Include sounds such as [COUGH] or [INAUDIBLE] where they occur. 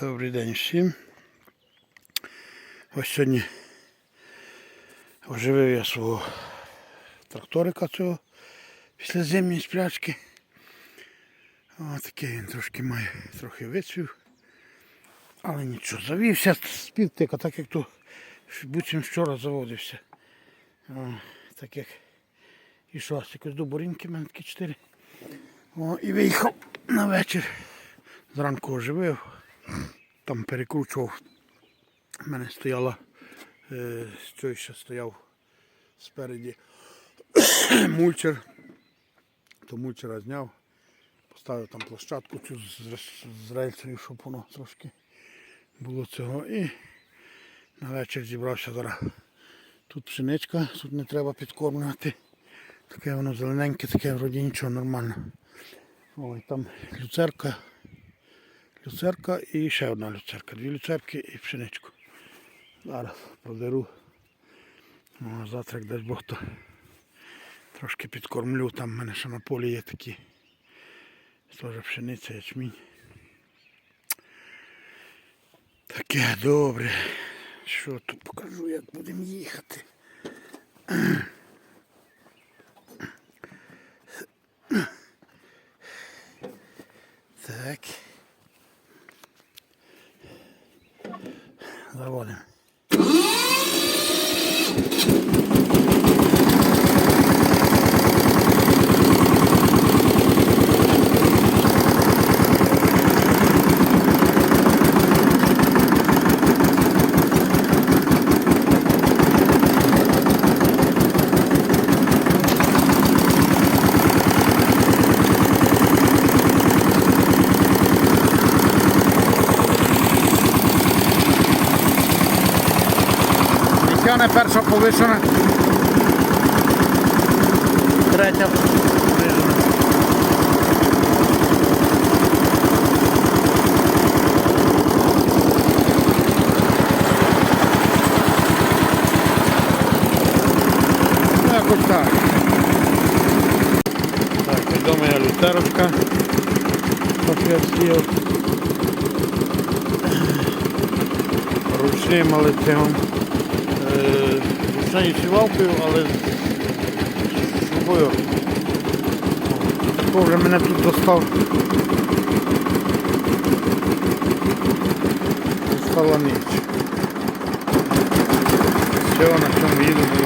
Добрий день всім. Ось сьогодні оживив я свого тракторика цього після зимньої сплячки. Ось він трошки має трохи вицвів. Але нічого, завівся з півтика, так як то буцім вчора заводився. О, так як ішов якось до бурінки, в мене такі. О, і виїхав на вечір. Зранку оживив, там перекручував. У мене стояла, е, той ще стояв спереді [COUGHS] мульчер. То мульчера зняв, поставив там площадку цю з, рельсою, щоб воно трошки було цього. І на вечір зібрався зараз. Тут пшеничка, тут не треба підкормлювати. Таке воно зелененьке, таке вроді нічого нормально. Ой, там люцерка, люцерка і ще одна люцерка. Дві люцерки і пшеничку. Зараз продеру. О, завтра, як дасть Бог, то трошки підкормлю. Там в мене ще на полі є такі. Теж пшениця, ячмінь. Таке добре. Що тут покажу, як будемо їхати. Так. Заводимо. Місяна перша повишена. Третя понижена. Якось так. Так, ось дома я сіяв. Ручним лицем. Ручною сівалкою, але з собою. Вже мене тут достав. Достала ніч. Все, на цьому їду.